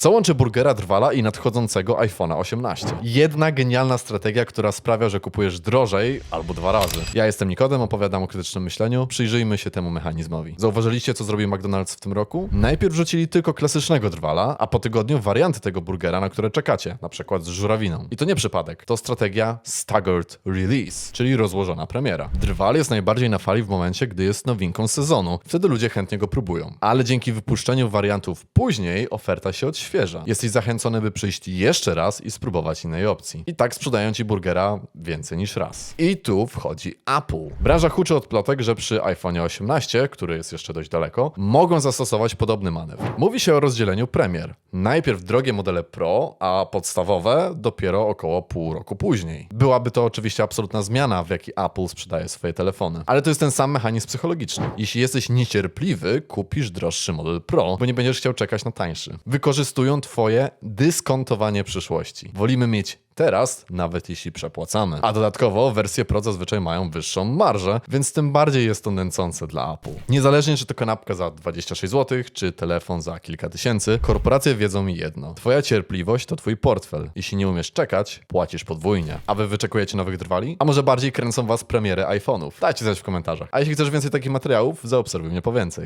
Co łączy burgera drwala i nadchodzącego iPhone'a 18? Jedna genialna strategia, która sprawia, że kupujesz drożej albo dwa razy. Ja jestem Nikodem, opowiadam o krytycznym myśleniu. Przyjrzyjmy się temu mechanizmowi. Zauważyliście, co zrobił McDonald's w tym roku? Najpierw rzucili tylko klasycznego drwala, a po tygodniu warianty tego burgera, na które czekacie, na przykład z żurawiną. I to nie przypadek. To strategia staggered release, czyli rozłożona premiera. Drwal jest najbardziej na fali w momencie, gdy jest nowinką sezonu. Wtedy ludzie chętnie go próbują. Ale dzięki wypuszczeniu wariantów później oferta się odświeża. Jesteś zachęcony, by przyjść jeszcze raz i spróbować innej opcji. I tak sprzedają ci burgera więcej niż raz. I tu wchodzi Apple. Branża huczy od plotek, że przy iPhone 18, który jest jeszcze dość daleko, mogą zastosować podobny manewr. Mówi się o rozdzieleniu premier. Najpierw drogie modele Pro, a podstawowe dopiero około pół roku później. Byłaby to oczywiście absolutna zmiana, w jaki Apple sprzedaje swoje telefony. Ale to jest ten sam mechanizm psychologiczny. Jeśli jesteś niecierpliwy, kupisz droższy model Pro, bo nie będziesz chciał czekać na tańszy. Wykorzystują twoje dyskontowanie przyszłości. Wolimy mieć teraz, nawet jeśli przepłacamy. A dodatkowo wersje Pro zazwyczaj mają wyższą marżę, więc tym bardziej jest to nęcące dla Apple. Niezależnie czy to kanapka za 26 zł, czy telefon za kilka tysięcy, korporacje wiedzą jedno. Twoja cierpliwość to twój portfel. Jeśli nie umiesz czekać, płacisz podwójnie. A wy wyczekujecie nowych drwali? A może bardziej kręcą was premiery iPhone'ów? Dajcie znać w komentarzach. A jeśli chcesz więcej takich materiałów, zaobserwuj mnie po więcej.